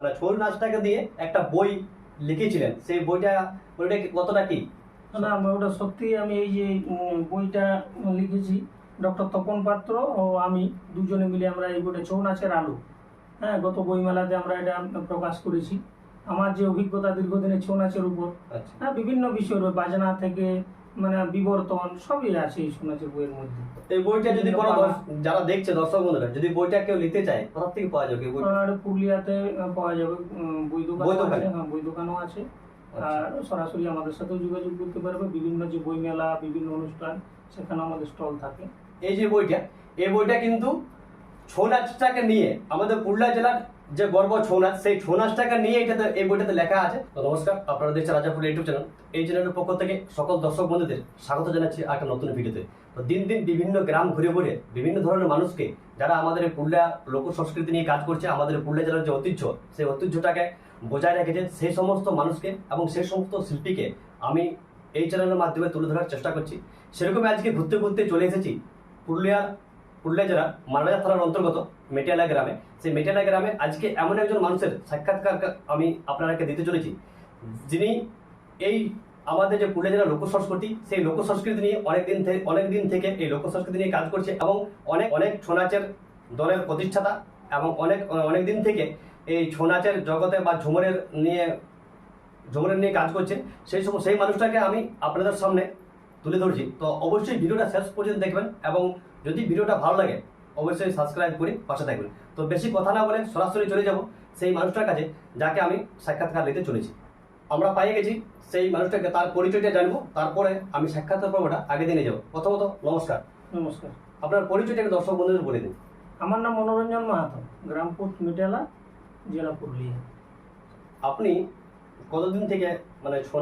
মানে ছৌ নাচটাকে দিয়ে একটা বই লিখেছিলেন। সেই বইটা বইটা কতটা কি? না ওটা সত্যি আমি এই যে বইটা লিখেছি ডক্টর তপন পাত্র ও আমি দুজনে মিলে আমরা এই বইটা ছৌ নাচের আলো। হ্যাঁ গত বইমেলাতে আমরা এটা প্রকাশ করেছি। আমার যে অভিজ্ঞতা দীর্ঘদিনের ছৌ নাচের উপর আচ্ছা। হ্যাঁ বিভিন্ন বিষয় রয়েছে বাজনা থেকে মানে বিবর্তন সবই আছে এই নাচের বইয়ের মধ্যে। এই বইটা যদি কোনো যারা দেখছে দর্শক বন্ধুরা যদি বইটা কেউ নিতে চায় কোথা থেকে পাওয়া যাবে বই আর পুরুলিয়াতে পাওয়া যাবে বই দোকান আছে হ্যাঁ বই দোকানও আছে। আচ্ছা। আর সরাসরি আমাদের সাথেও যোগাযোগ করতে পারবে বিভিন্ন যে বই মেলা বিভিন্ন অনুষ্ঠান সেখানে আমাদের স্টল থাকে। এই যে বইটা এই বইটা কিন্তু ছৌ নাচটাকে নিয়ে আমাদের পুরুলিয়া জেলার যে গর্ব ছৌ নাচ সেই ছৌ নাচটাকে নিয়ে এটাতে, এই বইটাতে লেখা আছে। তো নমস্কার, আপনারা দেখছেন রাজাপুর ইউটিউব চ্যানেল। এই চ্যানেলের পক্ষ থেকে সকল দর্শক বন্ধুদের স্বাগত জানাচ্ছি একটা নতুন ভিডিওতে। তো দিন দিন বিভিন্ন গ্রাম ঘুরে ঘুরে বিভিন্ন ধরনের মানুষকে, যারা আমাদের পুরুলিয়া লোক সংস্কৃতি নিয়ে কাজ করছে, আমাদের পুরুলিয়া জেলার যে ঐতিহ্য, সেই ঐতিহ্যটাকে বজায় রেখেছে সেই সমস্ত মানুষকে এবং সেই সমস্ত শিল্পীকে আমি এই চ্যানেলের মাধ্যমে তুলে ধরার চেষ্টা করছি। সেরকমই আজকে ঘুরতে ঘুরতে চলে এসেছি পুরুলিয়ার পুরুলিয়া জেলার মালবাজার থানার অন্তর্গত মেটিয়ালা গ্রামে, সেই মেটিয়ালা গ্রামে আজকে এমন একজন মানুষের সাক্ষাৎকার আমি আপনাদেরকে দিতে চলেছি। যিনি এই আমাদের যে পুরুলিয়া জেলার লোক সংস্কৃতি, সেই লোক সংস্কৃতি নিয়ে অনেকদিন থেকে অনেকদিন থেকে এই লোক সংস্কৃতি নিয়ে কাজ করছে এবং অনেক অনেক ছৌ নাচের দলের প্রতিষ্ঠাতা এবং অনেক অনেক দিন থেকে এই ছৌ নাচের জগতে বা ঝুমরের নিয়ে ঝুমরের নিয়ে কাজ করছে। সেই সময় সেই মানুষটাকে আমি আপনাদের সামনে তুলে ধরছি। তো অবশ্যই ভিডিওটা শেষ পর্যন্ত দেখবেন এবং যদি ভিডিওটা ভালো লাগে অবশ্যই সাবস্ক্রাইব করে পাশে থাকবেন। তো বেশি কথা না বলে সরাসরি চলে যাব সেই মানুষটার কাছে যাকে আমি সাক্ষাৎকার নিতে চলেছি। আমরা পাইয়ে গেছি সেই মানুষটাকে তার পরিচয়টা জানব তারপরে আমি সাক্ষাৎকার পর্বটা আগে দিয়ে নিয়ে যাব। প্রথমত নমস্কার। নমস্কার। আপনার পরিচয়টাকে দর্শক বন্ধুদের বলে দিন। আমার নাম মনোরঞ্জন মাহাতো গ্রামপুর মিটেলা জেলা পুরুলিয়া। আপনি কতদিন থেকে মানে ছৌ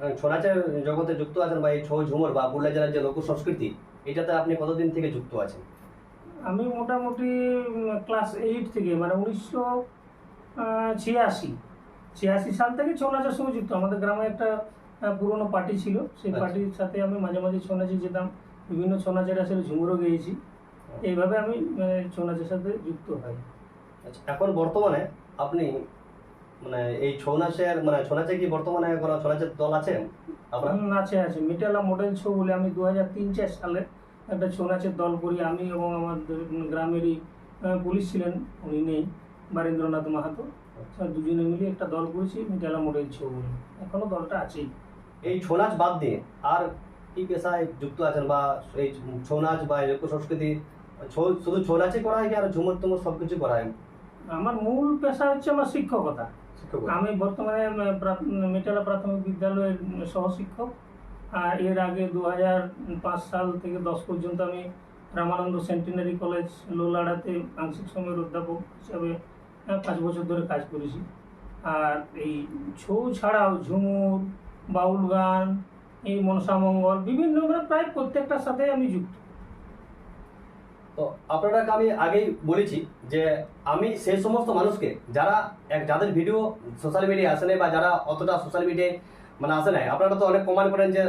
নাচের ছৌ নাচের জগতে যুক্ত আছেন বা এই ছৌ ঝুমর বা পুরুলিয়া জেলার যে লোক সংস্কৃতি এটাতে আপনি কতদিন থেকে যুক্ত আছেন? আমি মোটামুটি ক্লাস এইট থেকে মানে উনিশশো ছিয়াশি। ছিয়াশি সাল থেকে ছৌ নাচের সঙ্গে যুক্ত। আমাদের গ্রামে একটা পুরনো পার্টি ছিল। সেই আচ্ছা। পার্টির সাথে আমি মাঝে মাঝে ছৌ নাচে যেতাম। বিভিন্ন ছৌ নাচের আসলে ঝুমুরও গেয়েছি। এইভাবে আমি ছৌ নাচের সাথে যুক্ত হই। আচ্ছা এখন বর্তমানে আপনি মানে এই ছৌ নাচের মানে ছৌ নাচে কি বর্তমানে কোনো ছৌ নাচের দল আছে? আপনার? হুম, আছে আছে। মিটালা মডেল ছৌ বলে আমি দু হাজার তিন চার সালে একটা ছৌ নাচের দল করি। আমি এবং আমাদের গ্রামেরই পুলিশ ছিলেন উনি নেই বারীন্দ্রনাথ মাহাতো। আচ্ছা। দুজনে মিলে একটা দল করেছি মিটালা মডেল ছৌ বলে। এখনও দলটা আছেই। এই ছৌ নাচ বাদ দিয়ে আর কি পেশায় যুক্ত আছেন বা এই ছৌ নাচ বা লোক সংস্কৃতি ছৌ শুধু ছৌ নাচই করা হয় কি আর ঝুমুর তুমুর সব কিছু করা হয়? আমার মূল পেশা হচ্ছে আমার শিক্ষকতা। শিক্ষক আমি বর্তমানে মেটালা প্রাথমিক বিদ্যালয়ের সহশিক্ষক। আর এর আগে দু হাজার পাঁচ সাল থেকে দশ পর্যন্ত আমি রামানন্দ সেন্টিনারি কলেজ, লোলাড়াতে আংশিক সময়ের অধ্যাপক হিসাবে পাঁচ বছর ধরে কাজ করেছি। আর এই ছৌ ছাড়াও ঝুমুর, বাউল গান, এই মনসামঙ্গল বিভিন্ন মানে প্রায় প্রত্যেকটার সাথে আমি যুক্ত। তো আপনারাকে আমি আগেই বলেছি যে আমি সেই সমস্ত মানুষকে, যারা এক যাদের ভিডিও সোশ্যাল মিডিয়ায় আসে নাই বা যারা অতটা সোশ্যাল মিডিয়ায় মানে আসে নাই, আপনারা তো অনেক প্রমাণ করেন যে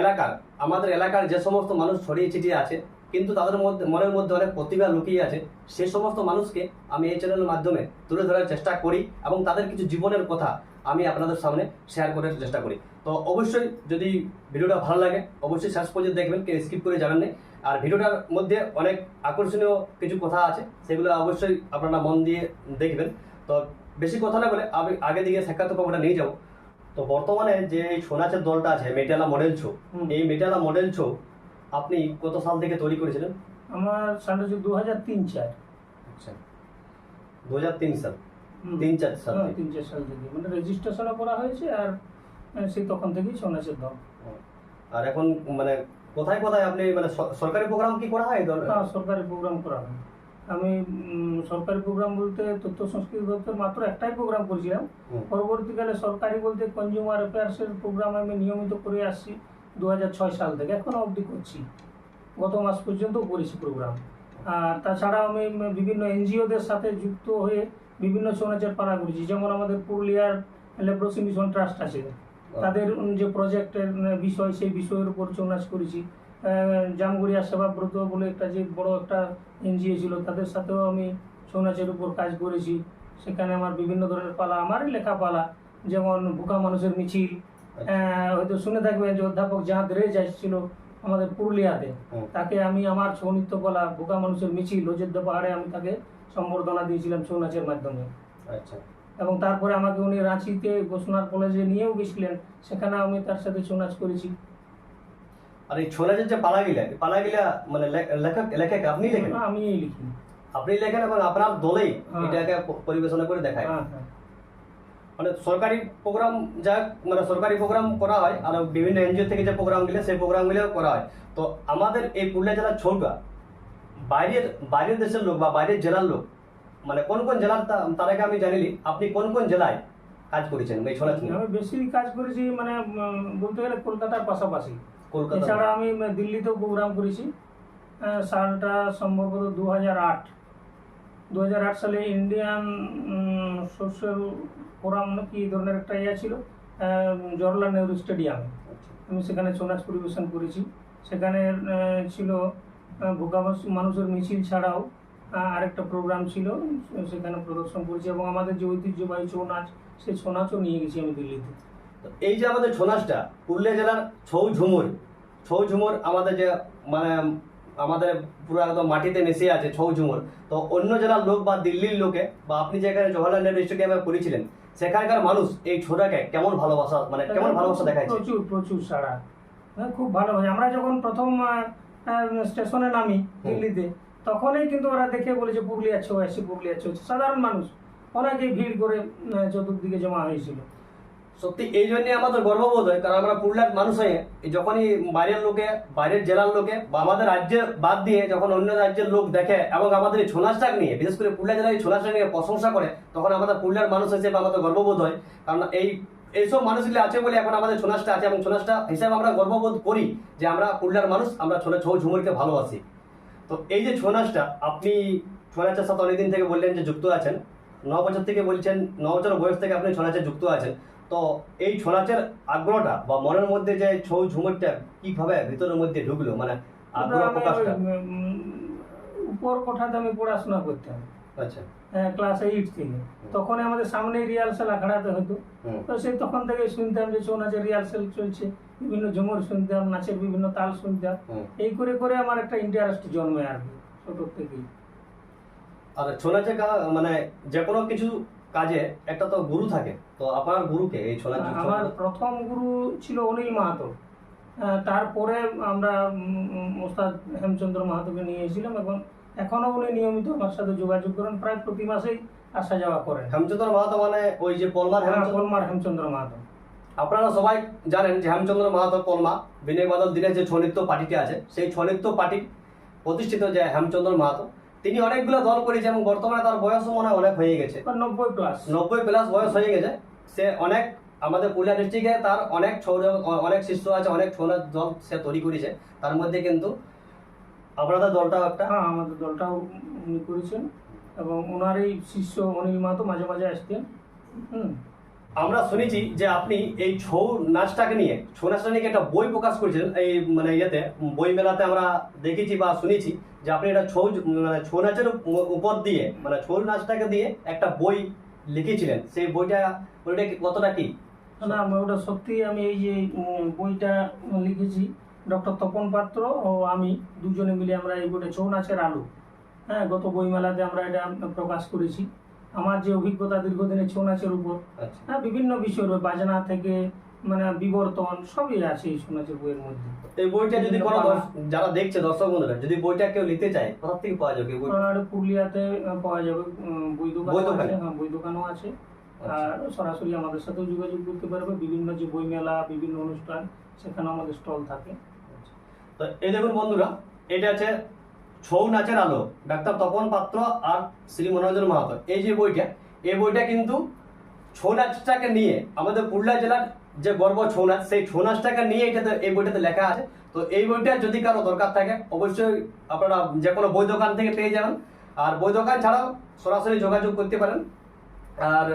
এলাকার, আমাদের এলাকার যে সমস্ত মানুষ ছড়িয়ে ছিটিয়ে আছে, কিন্তু তাদের মধ্যে মনের মধ্যে অনেক প্রতিভা লুকিয়ে আছে, সে সমস্ত মানুষকে আমি এই চ্যানেলের মাধ্যমে তুলে ধরার চেষ্টা করি এবং তাদের কিছু জীবনের কথা আমি আপনাদের সামনে শেয়ার করার চেষ্টা করি। তো অবশ্যই যদি ভিডিওটা ভালো লাগে অবশ্যই শেষ পর্যন্ত দেখবেন কেউ স্কিপ করে যাবেন না। আর ভিডিওটার মধ্যে অনেক আকর্ষণীয় কিছু কথা আছে সেগুলো অবশ্যই আপনারা মন দিয়ে দেখবেন। তো বেশি কথা না বলে আমি আগে দিকে সাক্ষাৎ পর্বটা নিয়ে যাব। তো বর্তমানে যে ছৌ নাচের দলটা আছে মেটালা মডেল শো হুম। এই মেটালা মডেল শো আপনি কত সাল থেকে তৈরি করেছিলেন? আমার সাল হচ্ছে দু হাজার তিন চার আচ্ছা। দু হাজার তিন সাল। তিন চার সাল হ্যাঁ, তিন চার সাল থেকে। মানে রেজিস্ট্রেশনও করা হয়েছে আর সেই তখন থেকেই নাচের দল। আর এখন মানে কোথায় কোথায় আপনি মানে সরকারি প্রোগ্রাম কি করা হয় হ্যাঁ সরকারি প্রোগ্রাম করা হয়। আমি সরকারি প্রোগ্রাম বলতে তথ্য সংস্কৃতি দপ্তর মাত্র একটাই প্রোগ্রাম করেছিলাম। পরবর্তীকালে সরকারি বলতে কনজিউমার অ্যাফেয়ার্সের প্রোগ্রাম আমি নিয়মিত করে আসছি দু হাজার ছয় সাল থেকে। এখনও অবধি করছি। গত মাস পর্যন্ত করেছি প্রোগ্রাম আর তাছাড়া আমি বিভিন্ন এনজিওদের সাথে যুক্ত হয়ে বিভিন্ন ছৌ নাচের পাড়া করেছি যেমন আমাদের পুরুলিয়ার লেপ্রোসি মিশন ট্রাস্ট আছে। তাদের যে প্রজেক্টের বিষয় সেই বিষয়ের উপর ছৌ নাচ করেছি জামগড়িয়া সেবাব্রত বলে একটা যে বড় একটা এনজিও ছিল তাদের সাথেও আমি ছৌ নাচের উপর কাজ করেছি। সেখানে আমার বিভিন্ন ধরনের পালা আমারই লেখা পালা যেমন বোকা মানুষের মিছিল হয়তো শুনে থাকবেন যে অধ্যাপক জাহাদ রেজ আসছিল আমাদের পুরুলিয়াতে। তাকে আমি আমার ছৌ নৃত্য পালা বোকা মানুষের মিছিল অযোধ্যা পাহাড়ে আমি তাকে সম্বর্ধনা দিয়েছিলাম ছৌ নাচের মাধ্যমে। আচ্ছা। এবং তারপরে আমাকে উনি রাঁচিতে ঘোষণার কলেজে নিয়েও গেছিলেন সেখানে আমি তার সাথে ছৌ নাচ করেছি। আর এই ছোলাজের যে পালাগিলা পালাগিলা মানে লেখক লেখক আপনি লেখেন? আমি লিখি। আপনি লেখেন এবং আপনার দলেই হ্যাঁ। এটাকে পরিবেশনা করে দেখায়। হ্যাঁ হ্যাঁ। মানে সরকারি প্রোগ্রাম যা মানে সরকারি প্রোগ্রাম করা হয় আর বিভিন্ন এনজিও থেকে যে প্রোগ্রামগুলো সেই প্রোগ্রামগুলো করা হয়। তো আমাদের এই পুরুলিয়া জেলার ছৌকা বাইরের বাইরের দেশের লোক বা বাইরের জেলার লোক মানে কোন কোন জেলার তার আগে আমি জানিলি আপনি কোন কোন জেলায় কাজ করেছেন এই আমি বেশি কাজ করেছি মানে বলতে গেলে কলকাতার পাশাপাশি। কলকাতা। এছাড়া আমি দিল্লিতেও প্রোগ্রাম করেছি সালটা সম্ভবত দু হাজার আট। দু হাজার আট সালে ইন্ডিয়ান সোশ্যাল ফোরাম না কি ধরনের একটা ইয়ে ছিল আহ, জওয়াহরলাল নেহরু স্টেডিয়ামে আচ্ছা। আমি সেখানে ছৌ নাচ পরিবেশন করেছি। সেখানে ছিল ভোকা মানুষের মিছিল ছাড়াও আরেকটা প্রোগ্রাম ছিল সেখানে প্রদর্শন করেছি এবং আমাদের যে ঐতিহ্যবাহী ছৌ নাচ সেই ছৌ নাচও নিয়ে গেছি আমি দিল্লিতে। এই যে আমাদের ছৌ নাচটা পুরুলিয়া জেলার ছৌ ঝুমুর ছৌ ঝুমুর আমাদের যে মানে আমাদের পুরো একদম মাটিতে মিশে আছে ছৌ ঝুমুর তো অন্য জেলার লোক বা দিল্লির লোকে বা আপনি যেখানে জওয়াহরলাল নেহরু স্টেডিয়ামে করেছিলেন সেখানকার মানুষ এই ছৌটাকে কেমন ভালোবাসা মানে কেমন ভালোবাসা দেখাচ্ছে প্রচুর প্রচুর সারা হ্যাঁ, খুব ভালো আমরা যখন প্রথম স্টেশনে নামি দিল্লিতে। তখনই কিন্তু ওরা দেখে বলেছে পুরুলিয়া ছৌ আসছে পুরুলিয়া ছৌ সাধারণ মানুষ। অনেকেই ভিড় করে চতুর্দিকে জমা হয়েছিল। সত্যি এই জন্য আমাদের গর্ববোধ হয় কারণ আমরা পুরুলিয়ার মানুষ হয়ে যখনই বাইরের লোকে বাইরের জেলার লোকে বা আমাদের রাজ্যে বাদ দিয়ে যখন অন্য রাজ্যের লোক দেখে এবং আমাদের এই ছোনাচটাক নিয়ে বিশেষ করে পুরুলিয়া জেলার এই ছোনাচটাক নিয়ে প্রশংসা করে তখন আমাদের পুরুলিয়ার মানুষ হিসেবে আমাদের গর্ববোধ হয়। কারণ এই এইসব মানুষগুলি আছে বলে এখন আমাদের ছোনাচটা আছে এবং ছোনাচটা হিসাবে আমরা গর্ববোধ করি যে আমরা পুরুলিয়ার মানুষ আমরা ছোনা ছৌ ঝুমুরকে ভালোবাসি। তো এই যে ছৌ নাচটা আপনি ছৌ নাচের সাথে অনেকদিন থেকে বললেন যে যুক্ত আছেন। ন বছর থেকে বলছেন ন বছর বয়স থেকে আপনি ছৌ নাচে যুক্ত আছেন। তো এই ছৌ নাচের আগ্রহটা বা মনের মধ্যে যে ছৌ ঝুমুরটা কীভাবে ভিতরের মধ্যে ঢুকলো? মানে আগ্রহ প্রকাশটা? উপর কোঠাতে আমি পড়াশোনা করতাম। আচ্ছা। ক্লাস এইট থেকে। তখন আমাদের সামনে রিহার্সাল আখড়াতে হতো। তো সেই তখন থেকে শুনতাম যে ছৌ নাচের রিহার্সাল চলছে। বিভিন্ন ঝুমুর শুনতাম নাচের বিভিন্ন তাল শুনতাম। এই করে করে আমার একটা ইন্টারেস্ট জন্মে আর কি ছোট থেকেই। আর ছৌ নাচে কা- মানে যে কোনো কিছু কাজে একটা তো গুরু থাকে। তো আপনার গুরুকে এই ছৌ নাচ আমার প্রথম গুরু ছিল অনিল মাহাতো। তারপরে আমরা মোস্তাদ হেমচন্দ্র মাহাতোকে নিয়ে এসেছিলাম এবং এখনও উনি নিয়মিত আমার সাথে যোগাযোগ করেন প্রায় প্রতি মাসেই আসা যাওয়া করেন। হেমচন্দ্র মাহাতো মানে ওই যে পলমার হ্যাঁ, হেমচন্দ্র হেমচন্দ্র মাহাতো। আপনারা সবাই জানেন যে হেমচন্দ্র মাহাতো পলমা বিনয় বাদল দিনের যে ছৌ নৃত্য পার্টিটি আছে সেই ছৌ নৃত্য পার্টি প্রতিষ্ঠিত যে হেমচন্দ্র মাহাতো তিনি অনেকগুলো দল করেছে এবং বর্তমানে তার বয়সও মনে হয় অনেক হয়ে গেছে। নব্বই প্লাস নব্বই প্লাস বয়স হয়ে গেছে। সে অনেক আমাদের পুরুলিয়া ডিস্ট্রিক্টে তার অনেক ছৌ অনেক শিষ্য আছে অনেক ছৌ দল সে তৈরি করেছে। তার মধ্যে কিন্তু আপনাদের দলটাও একটা। হ্যাঁ আমাদের দলটাও উনি করেছেন এবং ওনার এই শিষ্য অনিল মাহাতো মাঝে মাঝে আসতেন। হুম। আমরা শুনেছি যে আপনি এই ছৌ নাচটাকে নিয়ে ছৌ নাচটা নিয়ে একটা বই প্রকাশ করেছিলেন? এই মানে ইয়েতে বই মেলাতে আমরা দেখেছি বা শুনেছি যে আপনি এটা ছৌ মানে ছৌ নাচের উপর দিয়ে মানে ছৌ নাচটাকে দিয়ে একটা বই লিখেছিলেন। সেই বইটা বইটা কতটা কি? না ওটা সত্যি আমি এই যে বইটা লিখেছি ডক্টর তপন পাত্র ও আমি দুজনে মিলে আমরা এই বইটা ছৌ নাচের আলো। হ্যাঁ গত বইমেলাতে আমরা এটা প্রকাশ করেছি। আমার যে অভিজ্ঞতা দীর্ঘদিনের ছৌ নাচের উপর আচ্ছা। হ্যাঁ বিভিন্ন বিষয়ের উপর, বাজনা থেকে মানে বিবর্তন সবই আছে এই ছৌ নাচের বইয়ের মধ্যে। এই বইটা যদি কোনো যারা দেখছে দর্শক বন্ধুরা যদি বইটা কেউ নিতে চায় কোথা থেকে পাওয়া যাবে বই আর পুরুলিয়াতে পাওয়া যাবে বই দোকান। আছে হ্যাঁ বই দোকানও আছে। আচ্ছা। আর সরাসরি আমাদের সাথেও যোগাযোগ করতে পারবে। বিভিন্ন যে বই মেলা বিভিন্ন অনুষ্ঠান সেখানে আমাদের স্টল থাকে। তো এই দেখুন বন্ধুরা, এটা আছে ছৌ নাচের আলো, ডাক্তার তপন পাত্র আর শ্রী মনোরঞ্জন মাহাতো এই যে বইটা, এই বইটা কিন্তু ছৌ নাচটাকে নিয়ে আমাদের পুরুলিয়া জেলার যে গর্ব ছৌ নাচ, সেই ছৌ নাচটাকে নিয়ে এটাতে, এই বইটাতে লেখা আছে। তো এই বইটা যদি কারও দরকার থাকে, অবশ্যই আপনারা যে কোনো বই দোকান থেকে পেয়ে যাবেন। আর বই দোকান ছাড়াও সরাসরি যোগাযোগ করতে পারেন। আর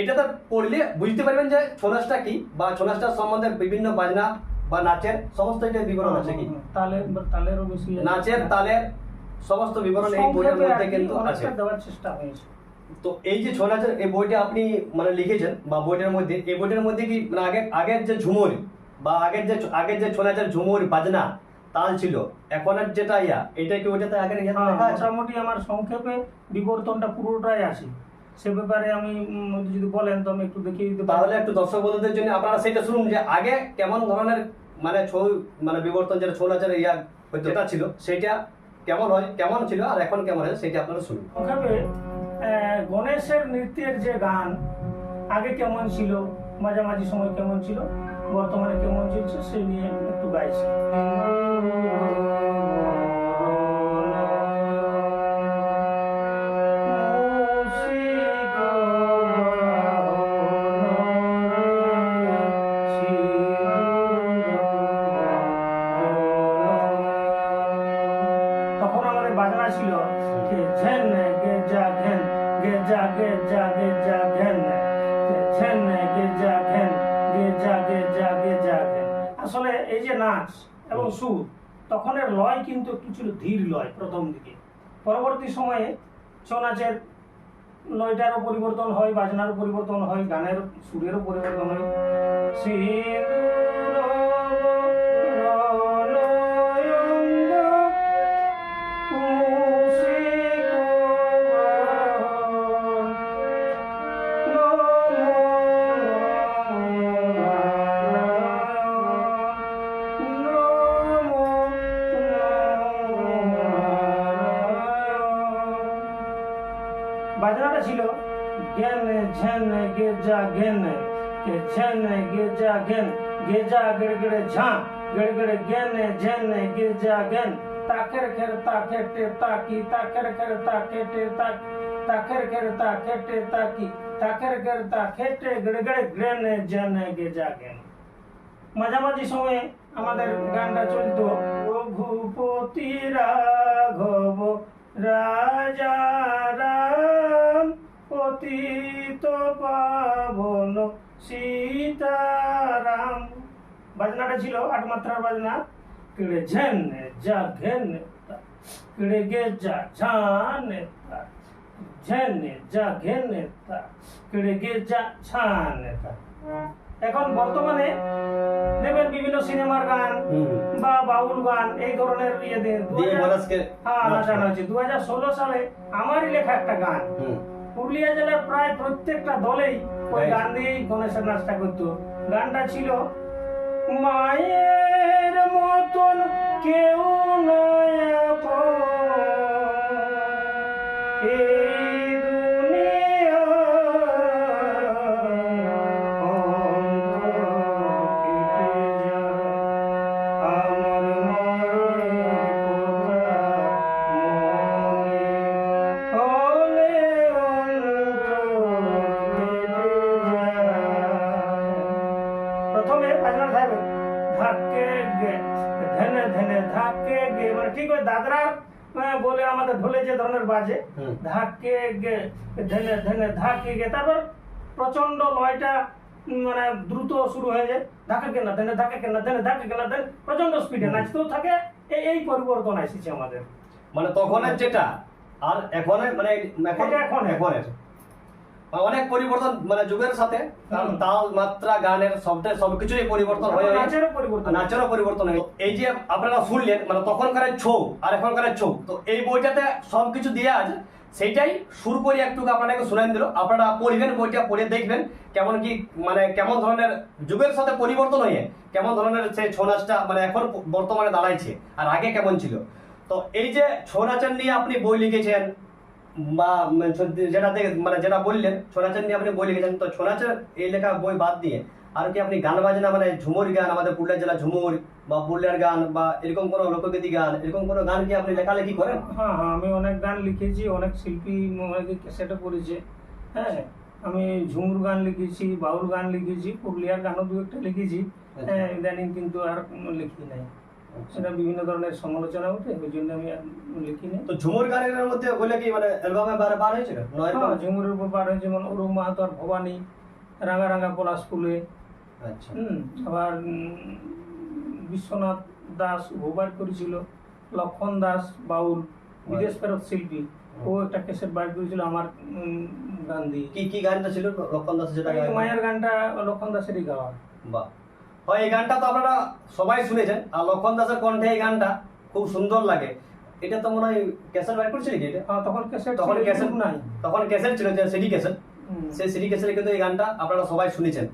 এটাতে পড়লে বুঝতে পারবেন যে ছৌ নাচটা কি, বা ছৌ নাচটার সম্বন্ধে বিভিন্ন বাজনা বা নাচের সমস্ত এটা বিবরণ আছে কি? তালে তালেরও বেশি নাচের তালের সমস্ত বিবরণ এই বইটার মধ্যে কিন্তু আছে। দেওয়ার চেষ্টা হয়েছে। তো এই যে ছৌ নাচের এই বইটা আপনি মানে লিখেছেন বা বইটার মধ্যে এই বইটার মধ্যে কি মানে আগে আগের যে ঝুমুর বা আগের যে আগের যে ছৌ নাচের ঝুমুর বাজনা তাল ছিল এখনের যেটা ইয়া এটা কি ওইটাতে আগের হ্যাঁ, মোটামুটি আমার সংক্ষেপে বিবর্তনটা পুরোটাই আছে। সে ব্যাপারে আমি যদি বলেন তো আমি একটু দিতে তাহলে একটু দর্শক বন্ধুদের জন্য আপনারা সেটা শুনুন যে আগে কেমন ধরনের মানে ছৌ মানে বিবর্তন যেটা ছৌ নাচের ইয়া যেটা ছিল সেটা কেমন হয় কেমন ছিল আর এখন কেমন হয় সেটা আপনারা শুনুন। সংক্ষেপে গণেশের নৃত্যের যে গান আগে কেমন ছিল মাঝামাঝি সময় কেমন ছিল বর্তমানে কেমন চলছে সে নিয়ে একটু গাইছি। ঝেন গে ঘেন গে যা গে যা গে যা ঘেন কে ঝেন গে ঘেন গে যা গে যা গে যা ঘেন আসলে এই যে নাচ এবং সুর তখনের লয় কিন্তু একটু ছিল ধীর লয় প্রথম দিকে। পরবর্তী সময়ে ছৌ নাচের লয়টারও পরিবর্তন হয় বাজনারও পরিবর্তন হয় গানের সুরেরও পরিবর্তন হয়। গেজা ঘেন গেজা গড়গড়ে ঝা গড়গড়ে জ্ঞান ঝেন গেজা ঘেন তাকের খের তাকে টে তাকি, তাকের খের তাকে টে তাক, তাকের খের তাকে টে তাকি, তাকের খের তাকে টে গড়গড়ে জ্ঞান ঝেন গেজা ঘেন মাঝামাঝি সময়ে আমাদের গানটা চলতো রঘুপতি রাঘব রাজা রাম, পতিত পাবন সীতারাম বাজনাটা ছিল আট মাত্রার বাজনা কেড়ে ঝেন যা ঘেন কেড়ে গে যা ঝান ঝেন যা ঘেন কেড়ে গে যা ছান। এখন বর্তমানে দেখবেন বিভিন্ন সিনেমার গান। বা বাউল গান এই ধরনের ইয়ে হ্যাঁ নাচানো দু হাজার ষোলো সালে আমারই লেখা একটা গান। পুরুলিয়া জেলার প্রায় প্রত্যেকটা দলেই ওই. গান দিয়েই গণেশের নাচটা করতো গানটা ছিল মায়ের মতন কেউ নয় ধাক্কে গে ধেনে ধেনে ধাক্কে গে তারপর প্রচণ্ড লয়টা মানে দ্রুত শুরু হয়ে যায়। ধাক্কা কেনা দেনে ধাক্কা কেনা দেনে ধাক্কা কেনা দেন প্রচণ্ড স্পিডে নাচতেও থাকে। এই- এই পরিবর্তন এসেছে আমাদের। মানে তখনের যেটা আর এখনের মানে এখন এখনের। এখনের। মানে অনেক পরিবর্তন মানে যুগের সাথে। তাল মাত্রা গানের শব্দের সবকিছুরই পরিবর্তন হয়ে নাচেরও পরিবর্তন নাচেরও পরিবর্তন হয়ে এই যে আপনারা শুনলেন মানে তখনকার ছৌ আর এখনকার ছৌ। তো এই বইটাতে সবকিছু দেওয়া আছে সেইটাই সুর করে একটু আপনাদেরকে শুনাই দিল। আপনারা পড়বেন, বইটা পড়ে দেখবেন কেমন কি মানে কেমন ধরনের যুগের সাথে পরিবর্তন হয়ে, কেমন ধরনের সেই ছৌ নাচটা মানে এখন বর্তমানে দাঁড়াইছে আর আগে কেমন ছিল। তো এই যে ছৌ নাচের নিয়ে আপনি বই লিখেছেন বা মানে যেটা মানে যেটা বললেন, ছৌ নাচের নিয়ে আপনি বই লিখেছেন, তো ছৌ নাচের এই লেখা বই বাদ দিয়ে আর কি আপনি গান বাজনা মানে ঝুমুর গান আমাদের পুরুলিয়া জেলা ঝুমুর বা পুরুলিয়ার গান বা এরকম কোনো লোকগীতি গান এরকম কোনো গান কি আপনি লেখালেখি করেন? হ্যাঁ হ্যাঁ আমি অনেক গান লিখেছি অনেক শিল্পী অনেকে ক্যাসেটে করেছে হ্যাঁ আমি ঝুমুর গান লিখেছি বাউল গান লিখেছি পুরুলিয়ার গানও দু একটা লিখেছি হ্যাঁ ইদানিং কিন্তু আর লিখি নাই। সেটা বিভিন্ন ধরনের সমালোচনা উঠে ওই জন্য আমি লিখি নাই। তো ঝুমুর গানের মধ্যে বলে কি মানে অ্যালবামে বার বার হয়েছে? হ্যাঁ, ঝুমুরের উপর বার হয়েছে যেমন অরুণ মাহাতো আর ভবানী রাঙা রাঙা পলাশ ফুলে আচ্ছা হুম আবার বিশ্বনাথ দাস ভোবার করেছিল লক্ষণ দাস বাউল বিদেশ ফেরত শিল্পী। ও। একটা ক্যাসেট বার করেছিল আমার গান দিয়ে কি কি গানটা ছিল? লক্ষণ দাস যেটা মায়ের গানটা লক্ষণ দাসেরই গাওয়া। বাহ। হয় এই গানটা তো আপনারা সবাই শুনেছেন আর লক্ষণ দাসের কণ্ঠে এই গানটা খুব সুন্দর লাগে। এটা তো মনে হয় ক্যাসেট বার করছিল কি এটা? হ্যাঁ, তখন ক্যাসেট তখন ক্যাসেট নাই। তখন ক্যাসেট ছিল যে সিডি ক্যাসেট। সেই সিডি ক্যাসেটে কিন্তু এই গানটা আপনারা সবাই শুনেছেন।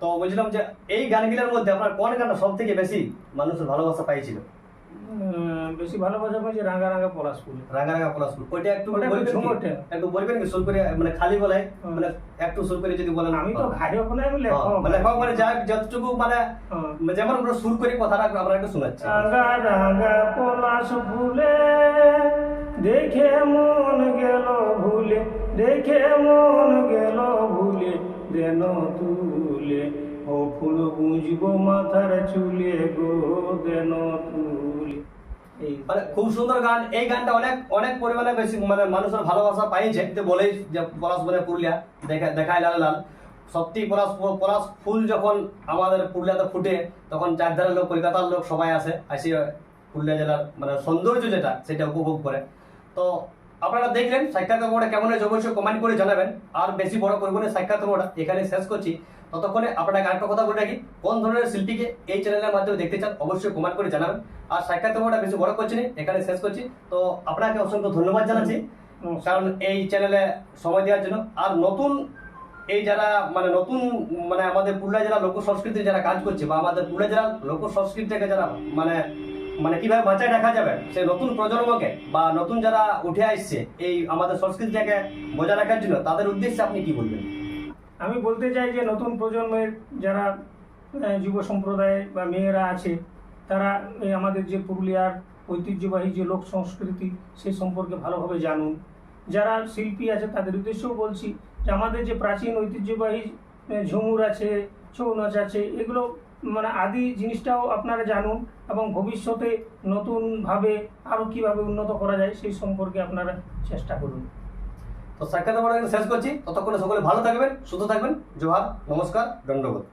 তো বলছিলাম যে এই গানগুলোর মধ্যে আপনার কোন গানটা সব থেকে বেশি মানুষের ভালোবাসা পাইছিল? বেশি ভালোবাসা পেয়েছি রাঙা রাঙা পলাশ ফুলে রাঙা রাঙা পলাশ ফুল ওইটা একটু বলবেন কি? একটু বলবেন কি? সুর করে মানে খালি গলায় মানে একটু সুর করে যদি বলেন। আমি তো ওখানে আমি হ্যাঁ, লেখক মানে লেখক মানে যা যতটুকু মানে। যেমন আমরা সুর করে কথাটা আমরা একটু শোনাচ্ছি। রাঙা রাঙা পলাশ ফুলে দেখে মন গেল ভুলে দেখে মন গেল ভুলে। দেন তুলে, ও ফুল গুঁজবো মাথার চুলে গো দেন তুলে। এই মানে খুব সুন্দর গান। এই গানটা অনেক অনেক পরিমাণে বেশি মানে মানুষের ভালোবাসা পাইছে যে বলেই যে পলাশ বলে পুরুলিয়া, দেখা, দেখায় লাল লাল। সত্যি পলাশ পলাশ ফুল যখন আমাদের পুরুলিয়াতে ফুটে, তখন চারধারের লোক, কলকাতার লোক সবাই আসে, আসি পুরুলিয়া জেলার মানে সৌন্দর্য যেটা, সেটা উপভোগ করে। তো আপনারা দেখলেন সাক্ষাৎকারটা কেমন হয়েছে অবশ্যই কমেন্ট করে জানাবেন। আর বেশি বড় করব না সাক্ষাৎকারটা এখানে শেষ করছি। ততক্ষণে আপনাকে আরেকটা কথা বলে রাখি কোন ধরনের শিল্পীকে এই চ্যানেলের মাধ্যমে দেখতে চান অবশ্যই কমেন্ট করে জানাবেন। আর সাক্ষাৎকারটা বেশি বড় করছি না এখানে শেষ করছি। তো আপনাকে অসংখ্য ধন্যবাদ জানাচ্ছি কারণ এই চ্যানেলে সময় দেওয়ার জন্য। আর নতুন এই যারা মানে নতুন মানে আমাদের পুরুলিয়া জেলা লোক সংস্কৃতি যারা কাজ করছে বা আমাদের পুরুলিয়া জেলার লোক সংস্কৃতিটাকে যারা মানে মানে কীভাবে বাঁচায় রাখা যাবে? সেই নতুন প্রজন্মকে বা নতুন যারা উঠে আসছে এই আমাদের সংস্কৃতিটাকে বজায় রাখার জন্য তাদের উদ্দেশ্যে আপনি কি বলবেন? আমি বলতে চাই যে নতুন প্রজন্মের যারা যুব সম্প্রদায় বা মেয়েরা আছে, তারা আমাদের যে পুরুলিয়ার ঐতিহ্যবাহী যে লোক সংস্কৃতি, সে সম্পর্কে ভালোভাবে জানুন। যারা শিল্পী আছে, তাদের উদ্দেশ্যেও বলছি যে আমাদের যে প্রাচীন ঐতিহ্যবাহী ঝুমুর আছে, ছৌ নাচ আছে, এগুলো মানে আদি জিনিসটাও আপনারা জানুন এবং ভবিষ্যতে নতুনভাবে আরও কীভাবে উন্নত করা যায় সেই সম্পর্কে আপনারা চেষ্টা করুন। তো সাক্ষাৎ শেষ করছি। ততক্ষণে সকলে ভালো থাকবেন, সুস্থ থাকবেন। জোহার, নমস্কার, দণ্ডবোধ।